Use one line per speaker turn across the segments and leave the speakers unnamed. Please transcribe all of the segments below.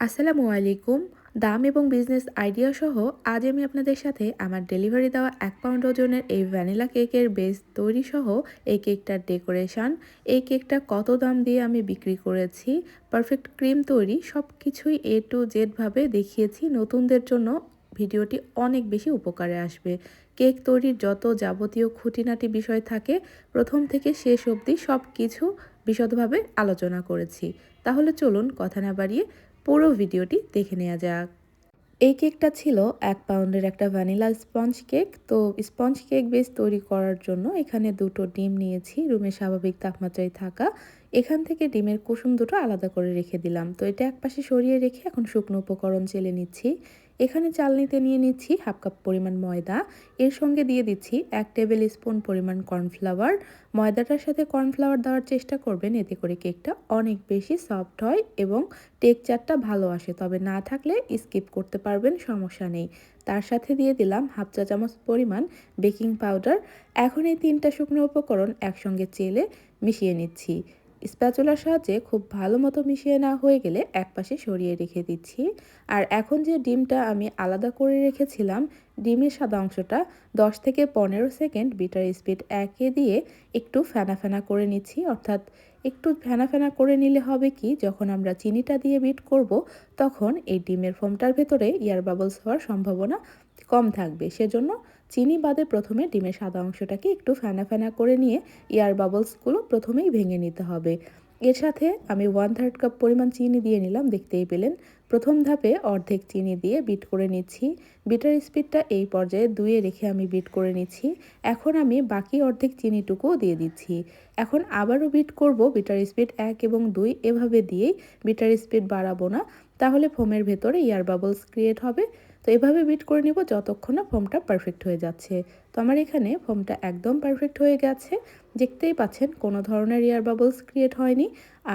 আসসালামু আলাইকুম। দাম এবং বিজনেস আইডিয়া সহ আজ আমি আপনাদের সাথে আমার ডেলিভারি দেওয়া এক পাউন্ড ওজনের এই ভ্যানিলা কেকের বেস তৈরি সহ এই কেকটার ডেকোরেশন এই কেকটা কত দাম দিয়ে আমি বিক্রি করেছি? পারফেক্ট ক্রিম তৈরি সব কিছুই এ টু জেডভাবে দেখিয়েছি। নতুনদের জন্য ভিডিওটি অনেক বেশি উপকারে আসবে। কেক তৈরির যত যাবতীয় খুঁটিনাটি বিষয় থাকে, প্রথম থেকে শেষ অবধি সব কিছু বিশদভাবে আলোচনা করেছি। তাহলে চলুন কথা না বাড়িয়ে পুরো ভিডিওটি দেখে নেওয়া যাক। এই কেকটা ছিল এক পাউন্ডের একটা ভ্যানিলা স্পঞ্জ কেক। তো স্পঞ্জ কেক বেস তৈরি করার জন্য এখানে দুটো ডিম নিয়েছি, রুমে স্বাভাবিক তাপমাত্রায় থাকা। এখান থেকে ডিমের কুসুম দুটো আলাদা করে রেখে দিলাম। তো এটা একপাশে সরিয়ে রেখে এখন শুকনো উপকরণ চেলে নিচ্ছি। এখানে চালনিতে নিয়ে নিচ্ছি হাফ কাপ পরিমাণ ময়দা। এর সঙ্গে দিয়ে দিচ্ছি এক টেবিল স্পুন পরিমাণ কর্নফ্লাওয়ার। ময়দাটার সাথে কর্নফ্লাওয়ার দেওয়ার চেষ্টা করবেন, এতে করে কেকটা অনেক বেশি সফট হয় এবং টেকচারটা ভালো আসে। তবে না থাকলে স্কিপ করতে পারবেন, সমস্যা নেই। তার সাথে দিয়ে দিলাম হাফ চা চামচ পরিমাণ বেকিং পাউডার। এখন এই তিনটা শুকনো উপকরণ একসঙ্গে চেলে মিশিয়ে নিচ্ছি। স্প্যাচুলার সাহায্যে খুব ভালো মতো মিশিয়ে না হয়ে গেলে একপাশে সরিয়ে রেখে দিচ্ছি। আর এখন যে ডিমটা আমি আলাদা করে রেখেছিলাম, ডিমের সাদা অংশটা 10 থেকে পনেরো সেকেন্ড বিটার স্পিড একে দিয়ে একটু ফেনা ফেনা করে নিচ্ছি। অর্থাৎ একটু ফেনা ফেনা করে নিলে হবে কি, যখন আমরা চিনিটা দিয়ে বিট করব, তখন এই ডিমের ফোমটার ভেতরে ইয়ার বাবলস হওয়ার সম্ভাবনা কম থাকবে। সেজন্য চিনি বাদে প্রথমে ডিমের সাদা অংশটাকে একটু ফেনা ফেনা করে নিয়ে এয়ার বাবলসগুলো প্রথমেই ভেঙে নিতে হবে। এর সাথে আমি ওয়ান থার্ড কাপ পরিমাণ চিনি দিয়ে নিলাম, দেখতেই পেলেন। প্রথম ধাপে অর্ধেক চিনি দিয়ে বিট করে নিচ্ছি। বিটার স্পিডটা এই পর্যায়ে দুয়ে রেখে আমি বিট করে নিচ্ছি। এখন আমি বাকি অর্ধেক চিনিটুকুও দিয়ে দিচ্ছি। এখন আবারও বিট করব বিটার স্পিড এক এবং দুই এভাবে দিয়েই। বিটার স্পিড বাড়াবো না, তাহলে ফোমের ভেতরে এয়ার বাবলস ক্রিয়েট হবে। তো এভাবে বিট করে নিব যতক্ষণ না ফোমটা পারফেক্ট হয়ে যাচ্ছে। তো আমার এখানে ফোমটা একদম পারফেক্ট হয়ে গেছে। দেখতেই পাচ্ছেন কোনো ধরনের এয়ার বাবলস ক্রিয়েট হয়নি।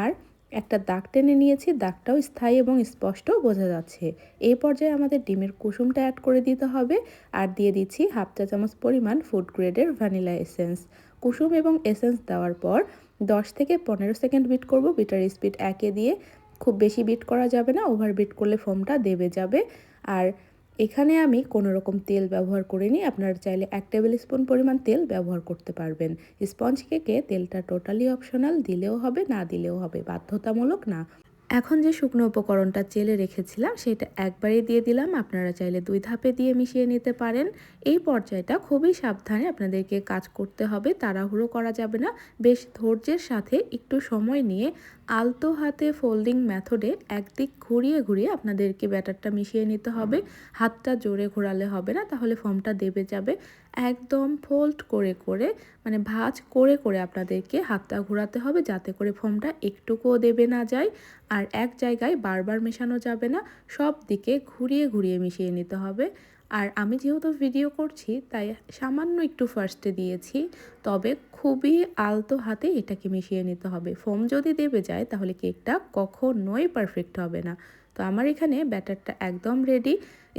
আর একটা দাগ টেনে নিয়েছি, দাগটাও স্থায়ী এবং স্পষ্ট বোঝা যাচ্ছে। এই পর্যায়ে আমাদের ডিমের কুসুমটা অ্যাড করে দিতে হবে। আর দিয়ে দিচ্ছি হাফ চা চামচ পরিমাণ ফুড গ্রেডের ভ্যানিলা এসেন্স কুসুম এবং এসেন্স দেওয়ার পর 10 থেকে পনেরো সেকেন্ড বিট করব বিটার স্পিড একে দিয়ে। খুব বেশি বিট করা যাবে না ওভার বিট করলে ফোমটা দেবে যাবে। আর এখানে আমি কোনো রকম তেল ব্যবহার করিনি। আপনারা চাইলে এক টেবিল স্পুন পরিমাণ তেল ব্যবহার করতে পারবেন। স্পঞ্জ কেকে তেলটা টোটালি অপশনাল, দিলেও হবে, না দিলেও হবে, বাধ্যতামূলক না। এখন যে শুকনো উপকরণটা চেলে রেখেছিলাম, সেটা একবারে দিয়ে দিলাম। আপনারা চাইলে দুই ধাপে দিয়ে মিশিয়ে নিতে পারেন। এই পর্যায়টা খুবই সাবধানে আপনাদেরকে কাজ করতে হবে, তাড়াহুড়ো করা যাবে না। বেশ ধৈর্যের সাথে একটু সময় নিয়ে আলতো হাতে ফোল্ডিং মেথডে একদিক ঘুরিয়ে ঘুরিয়ে আপনাদেরকে ব্যাটারটা মিশিয়ে নিতে হবে। হাতটা জোরে ঘোরালে হবে না, তাহলে ফর্মটা দেবে যাবে। একদম ফোল্ড করে করে মানে ভাঁজ করে করে আপনাদেরকে হাতটা ঘোরাতে হবে যাতে করে ফোমটা একটুকুও দেবে না যায়। আর এক জায়গায় বারবার মেশানো যাবে না, সব দিকে ঘুরিয়ে ঘুরিয়ে মিশিয়ে নিতে হবে। আর আমি যেহেতু ভিডিও করছি, তাই সামান্য একটু ফার্স্টে দিয়েছি, তবে খুবই আলতো হাতে এটাকে মিশিয়ে নিতে হবে। ফোম যদি দেবে যায়, তাহলে কেকটা কখনোই পারফেক্ট হবে না। তো আমার এখানে ব্যাটারটা একদম রেডি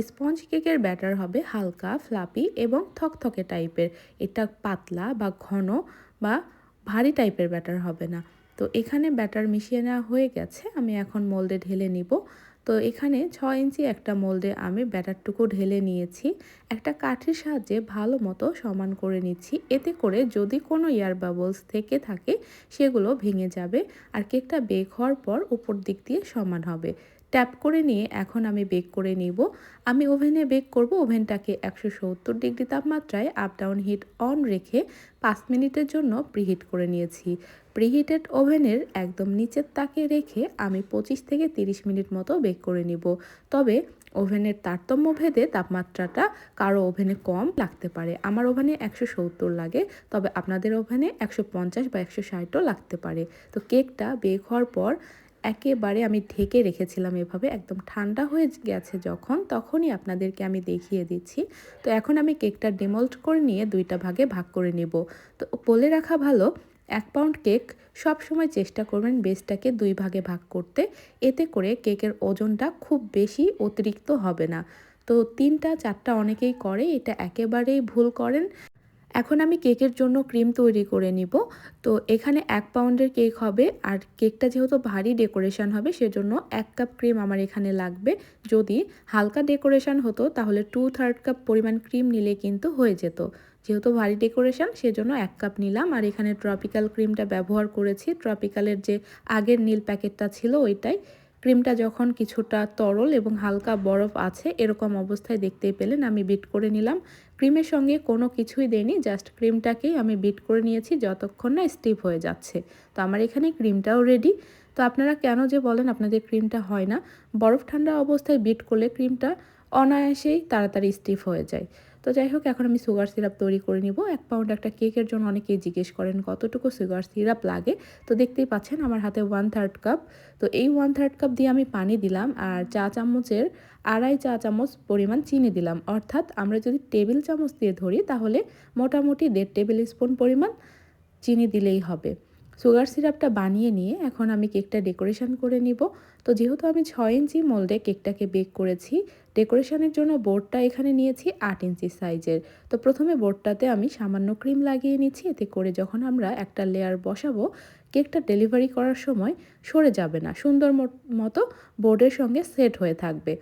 স্পঞ্জ কেকের ব্যাটার হবে হালকা ফ্লাপি এবং থকথকে টাইপের এটা পাতলা বা ঘন বা ভারী টাইপের ব্যাটার হবে না। তো এখানে ব্যাটার মিশিয়ে নেওয়া হয়ে গেছে। আমি এখন মোল্ডে ঢেলে নিব। তো এখানে ছ ইঞ্চি একটা মোল্ডে আমি ব্যাটারটুকু ঢেলে নিয়েছি। একটা কাঠের সাহায্যে ভালো মতো সমান করে নিচ্ছি। এতে করে যদি কোনো এয়ার বাবলস থেকে থাকে, সেগুলো ভেঙে যাবে আর কেকটা বেক হওয়ার পর উপর দিক দিয়ে সমান হবে। ট্যাপ করে নিয়ে এখন আমি বেক করে নিব। আমি ওভেনে বেক করব, ওভেনটাকে একশো সত্তর ডিগ্রি তাপমাত্রায় আপ ডাউন হিট অন রেখে পাঁচ মিনিটের জন্য প্রিহিট করে নিয়েছি। প্রিহিটেড ওভেনের একদম নিচের তাকে রেখে আমি পঁচিশ থেকে তিরিশ মিনিট মতো বেক করে নিব। তবে ওভেনের তারতম্য ভেদে তাপমাত্রাটা কারও ওভেনে কম লাগতে পারে। আমার ওভেনে একশো সত্তর লাগে, তবে আপনাদের ওভেনে একশো পঞ্চাশ বা একশো ষাটও লাগতে পারে। তো কেকটা বেক হওয়ার পর একেবারে আমি ঢেকে রেখেছিলাম এভাবে, একদম ঠান্ডা হয়ে গেছে যখন, তখনই আপনাদেরকে আমি দেখিয়ে দিচ্ছি। তো এখন আমি কেকটা ডিমল্ট করে নিয়ে দুইটা ভাগে ভাগ করে নেব। তো বলে রাখা ভালো, এক পাউন্ড কেক সব সময় চেষ্টা করবেন বেসটাকে দুই ভাগে ভাগ করতে, এতে করে কেকের ওজনটা খুব বেশি অতিরিক্ত হবে না। তো তিনটা, চারটা অনেকেই করে, এটা একেবারেই ভুল করেন। এখন আমি কেকের জন্য ক্রিম তৈরি করে নিব। তো এখানে এক পাউন্ডের কেক হবে আর কেকটা যেহেতু ভারী ডেকোরেশন হবে সেজন্য এক কাপ ক্রিম আমার এখানে লাগবে। যদি হালকা ডেকোরেশন হতো তাহলে টু থার্ড কাপ পরিমাণ ক্রিম নিলে কিন্তু হয়ে যেত। যেহেতু ভারী ডেকোরেশন সেজন্য এক কাপ নিলাম। আর এখানে ট্রপিক্যাল ক্রিমটা ব্যবহার করেছি। ট্রপিক্যালের যে আগের নীল প্যাকেটটা ছিল ওইটাই। ক্রিমটা যখন কিছুটা তরল এবং হালকা বরফ আছে এরকম অবস্থায় দেখতেই পেলেন, আমি বিট করে নিলাম। ক্রিমের সঙ্গে কোনো কিছুই দেয়নি জাস্ট ক্রিমটাকেই আমি বিট করে নিয়েছি যতক্ষণ না স্টিপ হয়ে যাচ্ছে। তো আমার এখানে ক্রিমটাও রেডি তো আপনারা কেন যে বলেন আপনাদের ক্রিমটা হয় না, বরফ ঠান্ডা অবস্থায় বিট করলে ক্রিমটা অনায়াসেই তাড়াতাড়ি স্টিফ হয়ে যায়। তো যাই হোক, এখন আমি সুগার সিরাপ তৈরি করে নিব। এক পাউন্ড একটা কেকের জন্য অনেকেই জিজ্ঞেস করেন, কতটুকু সুগার সিরাপ লাগে? তো দেখতেই পাচ্ছেন আমার হাতে ওয়ান থার্ড কাপ তো এই ওয়ান থার্ড কাপ দিয়ে আমি পানি দিলাম আর চা চামচের আড়াই চা চামচ পরিমাণ চিনি দিলাম। অর্থাৎ আমরা যদি টেবিল চামচ দিয়ে ধরি, তাহলে মোটামুটি দেড় টেবিল স্পুন পরিমাণ চিনি দিলেই হবে। সুগার সিরাপটা বানিয়ে নিয়ে এখন আমি কেকটা ডেকোরেশন করে নিব। তো যেহেতু আমি ছয় ইঞ্চি মোল্ডে কেকটাকে বেক করেছি, ডেকোরেশনের জন্য বোর্ডটা এখানে নিয়েছি আট ইঞ্চি সাইজের। তো প্রথমে বোর্ডটাতে আমি সামান্য ক্রিম লাগিয়ে নিচ্ছি, এতে করে যখন আমরা একটা লেয়ার বসাবো, কেকটা ডেলিভারি করার সময় সরে যাবে না, সুন্দর মতো বোর্ডের সঙ্গে সেট হয়ে থাকবে।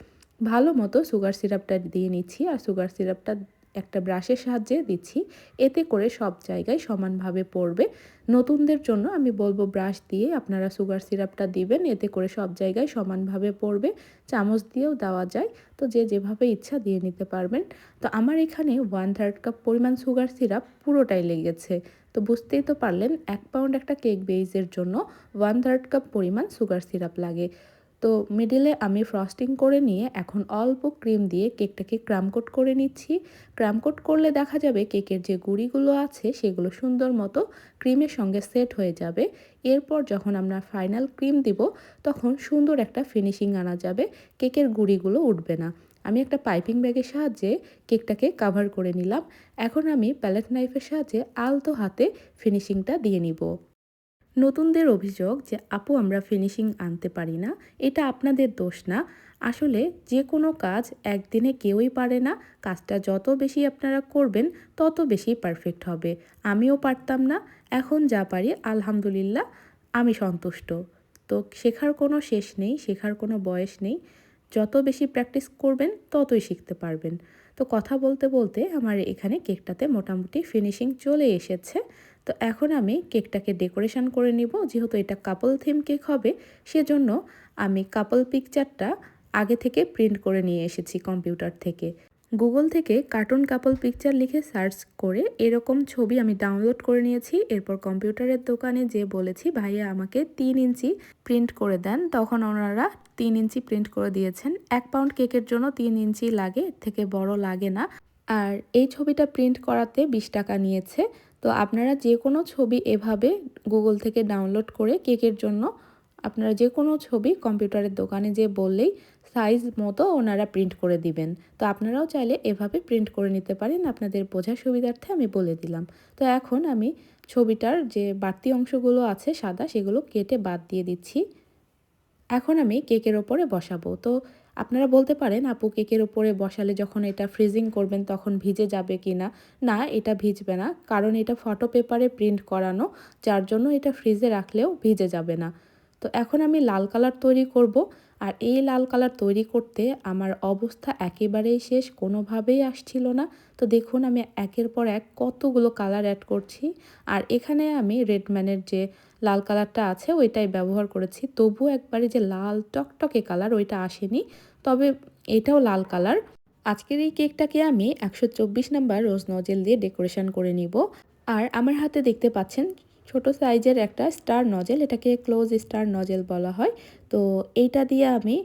ভালো মতো সুগার সিরাপটা দিয়ে নিচ্ছি, আর সুগার সিরাপটা একটা ব্রাশের সাহায্যে দিচ্ছি। এতে করে সব জায়গায় সমানভাবে পড়বে। নতুনদের জন্য আমি বলব ব্রাশ দিয়ে আপনারা সুগার সিরাপটা দিবেন। এতে করে সব জায়গায় সমানভাবে পড়বে। চামচ দিয়েও দেওয়া যায়। তো যে যেভাবে ইচ্ছা দিয়ে নিতে পারবেন। তো আমার এখানে ওয়ান থার্ড কাপ পরিমাণ সুগার সিরাপ পুরোটাই লেগেছে। তো বুঝতেই তো পারলেন, এক পাউন্ড একটা কেক বেইজের জন্য ওয়ান থার্ড কাপ পরিমাণ সুগার সিরাপ লাগে। তো মিডিলে আমি ফ্রস্টিং করে নিয়ে এখন অল্প ক্রিম দিয়ে কেকটাকে ক্রামকোট করে নিচ্ছি। ক্রামকোট করলে দেখা যাবে কেকের যে গুঁড়িগুলো আছে সেগুলো সুন্দর মতো ক্রিমের সঙ্গে সেট হয়ে যাবে। এরপর যখন আমরা ফাইনাল ক্রিম দিব, তখন সুন্দর একটা ফিনিশিং আনা যাবে। কেকের গুঁড়িগুলো উঠবে না। আমি একটা পাইপিং ব্যাগের সাহায্যে কেকটাকে কাভার করে নিলাম। এখন আমি প্যালেট নাইফের সাহায্যে আলতো হাতে ফিনিশিংটা দিয়ে নিব। নতুনদের অভিযোগ যে, আপু, আমরা ফিনিশিং আনতে পারি না। এটা আপনাদের দোষ না। আসলে যে কোনো কাজ একদিনে কেউই পারে না। কাজটা যত বেশি আপনারা করবেন, তত বেশি পারফেক্ট হবে। আমিও পারতাম না। এখন যা পারি, আলহামদুলিল্লাহ, আমি সন্তুষ্ট। তো শেখার কোনো শেষ নেই, শেখার কোনো বয়স নেই। যত বেশি প্র্যাকটিস করবেন, ততই শিখতে পারবেন। তো কথা বলতে বলতে আমার এখানে কেকটাতে মোটামুটি ফিনিশিং চলে এসেছে। তো এখন আমি কেকটাকে ডেকোরেশন করে নিব। যেহেতু এটা কাপল থিম কেক হবে, সেজন্য আমি কাপল পিকচারটা আগে থেকে প্রিন্ট করে নিয়ে এসেছি কম্পিউটার থেকে। গুগল থেকে কার্টুন কাপল পিকচার লিখে সার্চ করে এরকম ছবি আমি ডাউনলোড করে নিয়েছি। এরপর কম্পিউটারের দোকানে যে বলেছি, ভাইয়া, আমাকে তিন ইঞ্চি প্রিন্ট করে দেন। তখন ওনারা তিন ইঞ্চি প্রিন্ট করে দিয়েছেন। এক পাউন্ড কেকের জন্য তিন ইঞ্চি লাগে থেকে বড় লাগে না। আর এই ছবিটা প্রিন্ট করাতে বিশ টাকা নিয়েছে। তো আপনারা যে কোনো ছবি এভাবে গুগল থেকে ডাউনলোড করে কেকের জন্য আপনারা যে কোনো ছবি কম্পিউটারের দোকানে যে বললেই সাইজ মতো ওনারা প্রিন্ট করে দিবেন। তো আপনারাও চাইলে এভাবে প্রিন্ট করে নিতে পারেন। আপনাদের বোঝার সুবিধার্থে আমি বলে দিলাম। তো এখন আমি ছবিটার যে বাড়তি অংশগুলো আছে সাদা, সেগুলো কেটে বাদ দিয়ে দিচ্ছি। এখন আমি কেকের ওপরে বসাবো। তো আপনারা বলতে পারেন, আপু, কেকের ওপরে বসালে যখন এটা ফ্রিজিং করবেন তখন ভিজে যাবে কি না? না, এটা ভিজবে না। কারণ এটা ফটো পেপারে প্রিন্ট করানো, যার জন্য এটা ফ্রিজে রাখলেও ভিজে যাবে না। তো এখন আমি লাল কালার তৈরি করব। আর এই লাল কালার তৈরি করতে আমার অবস্থা একেবারেই শেষ, কোনোভাবেই আসছিল না। তো দেখুন, আমি একের পর এক কতগুলো কালার অ্যাড করছি। আর এখানে আমি রেডম্যানের যে লাল কালারটা আছে, ওইটাই ব্যবহার করেছি। তবু একবারে যে লাল টকটকে কালার ওইটা আসেনি। তবে এটাও লাল কালার। আজকের এই কেকটাকে আমি একশো চব্বিশ নাম্বার রোজ নজেল দিয়ে ডেকোরেশন করে নিব। আর আমার হাতে দেখতে পাচ্ছেন ছোট সাইজের একটা স্টার নজেল, এটাকে ক্লোজ স্টার নজেল বলা হয়। তো এইটা দিয়ে আমি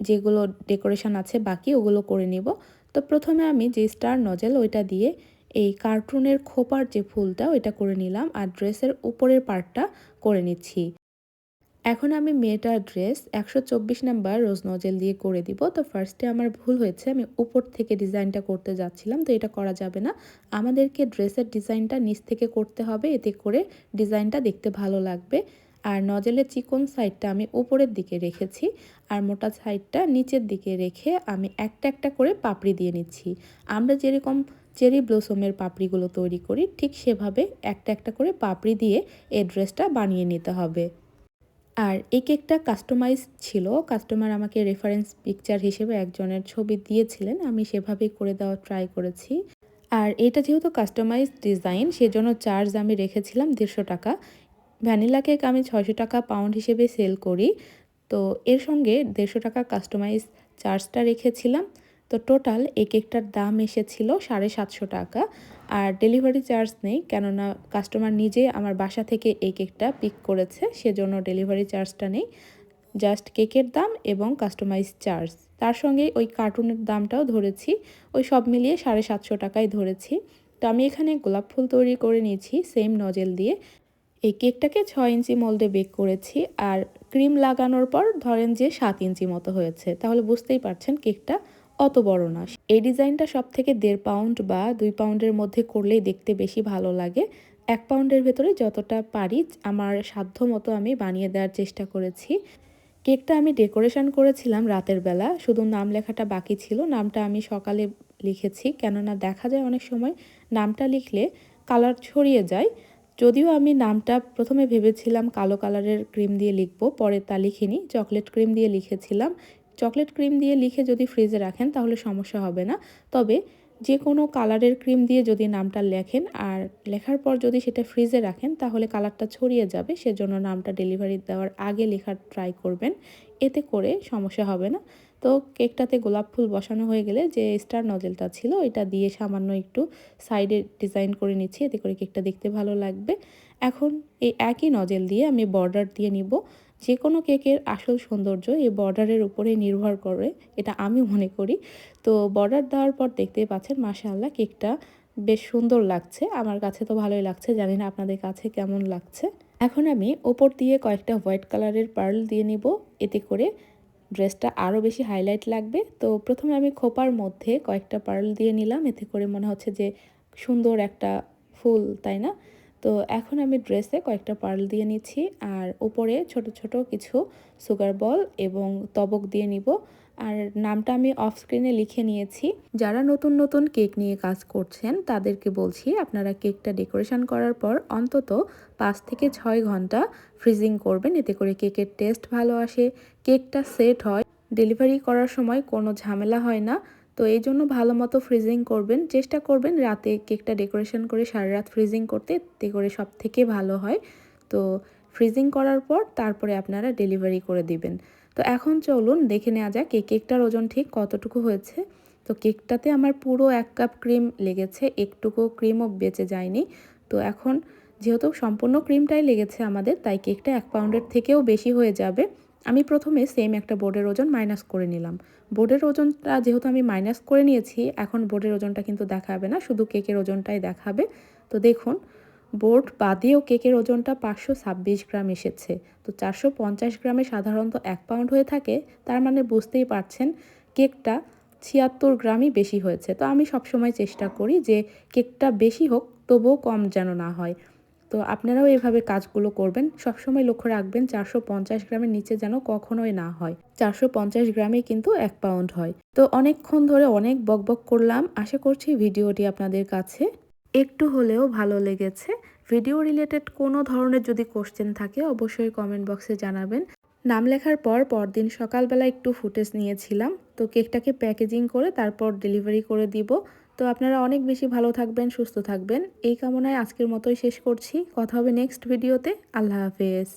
যেগুলো ডেকোরেশন আছে বাকি ওগুলো করে নিব। তো প্রথমে আমি যে স্টার নজেল, ওইটা দিয়ে এই কার্টুনের খোপার যে ফুলটা, ওইটা করে নিলাম। আর ড্রেসের উপরের পার্টটা করে নিচ্ছি। এখন আমি মেয়েটার ড্রেস একশো চব্বিশ নাম্বার রোজ নজেল দিয়ে করে দিব। তো ফার্স্টে আমার ভুল হয়েছে, আমি উপর থেকে ডিজাইনটা করতে যাচ্ছিলাম, তো এটা করা যাবে না। আমাদেরকে ড্রেসের ডিজাইনটা নিচ থেকে করতে হবে, এতে করে ডিজাইনটা দেখতে ভালো লাগবে। আর নজেলের চিকন সাইডটা আমি উপরের দিকে রেখেছি, আর মোটা সাইডটা নিচের দিকে রেখে আমি একটা একটা করে পাপড়ি দিয়ে নিচ্ছি। আমরা যেরকম চেরি ব্লসমের পাপড়িগুলো তৈরি করি, ঠিক সেভাবে একটা একটা করে পাপড়ি দিয়ে এই ড্রেসটা বানিয়ে নিতে হবে। আর এই কেকটা কাস্টমাইজ ছিল। কাস্টমার আমাকে রেফারেন্স পিকচার হিসেবে একজনের ছবি দিয়েছিলেন। আমি সেভাবেই করে দেওয়া ট্রাই করেছি। আর এটা যেহেতু কাস্টমাইজ ডিজাইন সেজন্য চার্জ আমি রেখেছিলাম দেড়শো টাকা। ভ্যানিলা কেক আমি ছয়শো টাকা পাউন্ড হিসেবে সেল করি। তো এর সঙ্গে দেড়শো টাকা কাস্টমাইজ চার্জটা রেখেছিলাম। তো টোটাল এই কেকটার দাম এসেছিল সাড়ে সাতশো টাকা। আর ডেলিভারি চার্জ নেই, কেননা কাস্টমার নিজে আমার বাসা থেকে এই কেকটা পিক করেছে, সেজন্য ডেলিভারি চার্জটা নেই। জাস্ট কেকের দাম এবং কাস্টমাইজ চার্জ। তার সঙ্গে ওই কার্টুনের দামটাও ধরেছি, ওই সব মিলিয়ে সাড়ে সাতশো টাকায় ধরেছি। তো আমি এখানে গোলাপ ফুল তৈরি করে নিয়েছি সেম নজেল দিয়ে। এই কেকটাকে ছয় ইঞ্চি মোল্ডে বেক করেছি, আর ক্রিম লাগানোর পর ধরেন যে সাত ইঞ্চি মতো হয়েছে। তাহলে বুঝতেই পারছেন কেকটা অত বড় না। এই ডিজাইনটা সব থেকে দেড় পাউন্ড বা দুই পাউন্ডের মধ্যে করলেই দেখতে বেশি ভালো লাগে। এক পাউন্ডের ভেতরে যতটা পারি আমার সাধ্য মতো আমি বানিয়ে দেওয়ার চেষ্টা করেছি। কেকটা আমি ডেকোরেশন করেছিলাম রাতের বেলা, শুধু নাম লেখাটা বাকি ছিল। নামটা আমি সকালে লিখেছি, কেননা দেখা যায় অনেক সময় নামটা লিখলে কালার ছড়িয়ে যায়। যদিও আমি নামটা প্রথমে ভেবেছিলাম কালো কালারের ক্রিম দিয়ে লিখব, পরে তা লিখিনি, চকলেট ক্রিম দিয়ে লিখেছিলাম। চকলেট ক্রিম দিয়ে লিখে যদি ফ্রিজে রাখেন, তাহলে সমস্যা হবে না। তবে যে কোনো কালারের ক্রিম দিয়ে যদি নামটা লেখেন, আর লেখার পর যদি সেটা ফ্রিজে রাখেন, তাহলে কালারটা ছড়িয়ে যাবে। সেজন্য নামটা ডেলিভারি দেওয়ার আগে লেখার ট্রাই করবেন। এতে করে সমস্যা হবে না। তো কেকটাতে গোলাপ ফুল বসানো হয়ে গেলে যে স্টার নজেলটা ছিল এটা দিয়ে সামান্য একটু সাইডে ডিজাইন করে নিচ্ছি। এতে করে কেকটা দেখতে ভালো লাগবে। এখন এই একই নজেল দিয়ে আমি বর্ডার দিয়ে নিব। যে কোনো কেকের আসল সৌন্দর্য এই বর্ডারের উপরে নির্ভর করে, এটা আমি মনে করি। তো বর্ডার দেওয়ার পর দেখতেই পাচ্ছেন, মাশাআল্লাহ, কেকটা বেশ সুন্দর লাগছে। আমার কাছে তো ভালোই লাগছে, জানি না আপনাদের কাছে কেমন লাগছে। এখন আমি ওপর দিয়ে কয়েকটা হোয়াইট কালারের পার্ল দিয়ে নিব। এতে করে ড্রেসটা আরও বেশি হাইলাইট লাগবে। তো প্রথমে আমি খোপার মধ্যে কয়েকটা পার্ল দিয়ে নিলাম। এতে করে মনে হচ্ছে যে সুন্দর একটা ফুল, তাই না? তো এখন আমি ড্রেসে কয়েকটা পার্ল দিয়ে নিচ্ছি, আর উপরে ছোট ছোট কিছু সুগার বল এবং তবক দিয়ে নিব। আর নামটা আমি অফ স্ক্রিনে লিখে নিয়েছি। যারা নতুন নতুন কেক নিয়ে কাজ করছেন, তাদেরকে বলছি আপনারা কেকটা ডেকোরেশন করার পর অন্তত পাঁচ থেকে ছয় ঘণ্টা ফ্রিজিং করবেন, এতে করে কেকের টেস্ট ভালো আসে। কেকটা সেট হয় ডেলিভারি করার সময় কোনো ঝামেলা হয় না। তো এই জন্য ভালো মতো ফ্রিজিং করবেন। চেষ্টা করবেন রাতে কেকটা ডেকোরেশন করে সারা রাত ফ্রিজিং করতে, এতে করে সব থেকে ভালো হয়। তো ফ্রিজিং করার পর তারপরে আপনারা ডেলিভারি করে দিবেন। তো এখন চলুন দেখে নেওয়া যাক এই কেকটার ওজন ঠিক কতটুকু হয়েছে। তো কেকটাতে আমার পুরো এক কাপ ক্রিম লেগেছে, একটুকু ক্রিমও বেঁচে যায়নি। তো এখন যেহেতু সম্পূর্ণ ক্রিমটাই লেগেছে আমাদের, তাই কেকটা এক পাউন্ডের থেকেও বেশি হয়ে যাবে। আমি প্রথমে সেম একটা বোর্ডের ওজন মাইনাস করে নিলাম। বোর্ডের ওজনটা যেহেতু আমি মাইনাস করে নিয়েছি, এখন বোর্ডের ওজনটা কিন্তু দেখাবে না, শুধু কেকের ওজনটাই দেখাবে। তো দেখুন বোর্ড বাদেও কেকের ওজনটা পাঁচশো ছাব্বিশ গ্রাম এসেছে। তো চারশো পঞ্চাশ গ্রামে সাধারণত এক পাউন্ড হয়ে থাকে, তার মানে বুঝতেই পারছেন, কেকটা ছিয়াত্তর গ্রামই বেশি হয়েছে। তো আমি সবসময় চেষ্টা করি যে কেকটা বেশি হোক, তবুও কম যেন না হয়। তো আপনারাও এভাবে কাজগুলো করবেন। সবসময় লক্ষ্য রাখবেন চারশো পঞ্চাশ গ্রামের নিচে যেন কখনোই না হয়। চারশো পঞ্চাশ গ্রামে কিন্তু এক পাউন্ড হয়। তো অনেকক্ষণ ধরে অনেক বকবক করলাম। আশা করছি ভিডিওটি আপনাদের কাছে একটু হলেও ভালো লেগেছে। ভিডিও রিলেটেড কোনো ধরনের যদি কোশ্চেন থাকে অবশ্যই কমেন্ট বক্সে জানাবেন। নাম লেখার পর পরদিন সকালবেলা একটু ফুটেজ নিয়েছিলাম। তো কেকটাকে প্যাকেজিং করে তারপর ডেলিভারি করে দিব। তো আপনারা অনেক বেশি ভালো থাকবেন, সুস্থ থাকবেন। এই কামনায় আজকের মতোই শেষ করছি। কথা হবে নেক্সট ভিডিওতে আল্লাহ হাফেজ।